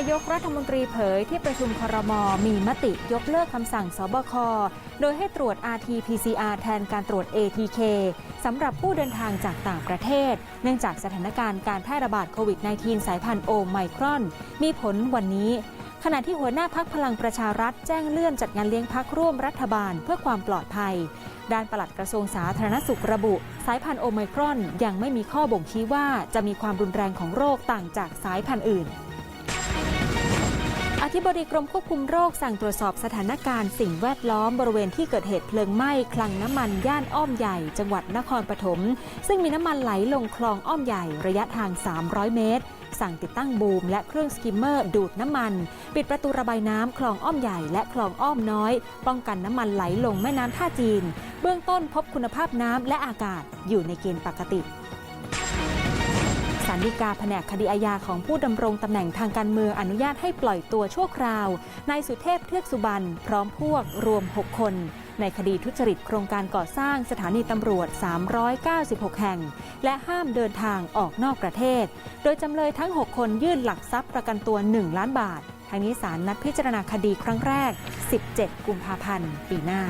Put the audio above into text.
ายกรัฐมนตรีเผยที่ประชุมครม มีมติยกเลิกคำสั่งสบค โดยให้ตรวจ RT-PCR แทนการตรวจ ATK สำหรับผู้เดินทางจากต่างประเทศ เนื่องจากสถานการณ์การแพร่ระบาดโควิด -19 สายพันธุ์โอไมครอน มีผลวันนี้ขณะที่หัวหน้าพักพลังประชารัฐแจ้งเลื่อนจัดงานเลี้ยงพักร่วมรัฐบาลเพื่อความปลอดภัย ด้านปลัดกระทรวงสาธารณสุขระบุ สายพันธุ์โอไมครอนยังไม่มีข้อบ่งชี้ว่าจะมีความรุนแรงของโรคต่างจากสายพันธุ์อื่น อธิบดีกรมควบคุมโรคสั่งตรวจสอบสถานการณ์สิ่งแวดล้อมบริเวณที่เกิดเหตุเพลิงไหม้คลังน้ำมันย่านอ้อมใหญ่จังหวัดนครปฐมซึ่งมีน้ำมันไหลลงคลองอ้อมใหญ่ระยะทาง 300 เมตร สั่งติดตั้งบูมและเครื่องสกิมเมอร์ดูดน้ำมัน ปิดประตูระบายน้ำคลองอ้อมใหญ่และคลองอ้อมน้อย ป้องกันน้ำมันไหลลงแม่น้ำท่าจีน เบื้องต้นพบคุณภาพน้ำและอากาศอยู่ในเกณฑ์ปกติ สารดีกาแผนกคดีอาญาของผู้ดำรงตำแหน่งทางการเมืองอนุญาตให้ปล่อยตัวชั่วคราวนายสุเทพเทือกสุบรรณพร้อมพวกรวม 6 คน ในคดีทุจริตโครงการก่อสร้างสถานีตำรวจ 396 แห่ง และห้ามเดินทางออกนอกประเทศ โดยจำเลยทั้ง 6 คนยื่นหลักทรัพย์ประกันตัว 1 ล้านบาททางนี้ศาลนัดพิจารณาคดีครั้งแรก 17 กุมภาพันธ์ ปีหน้า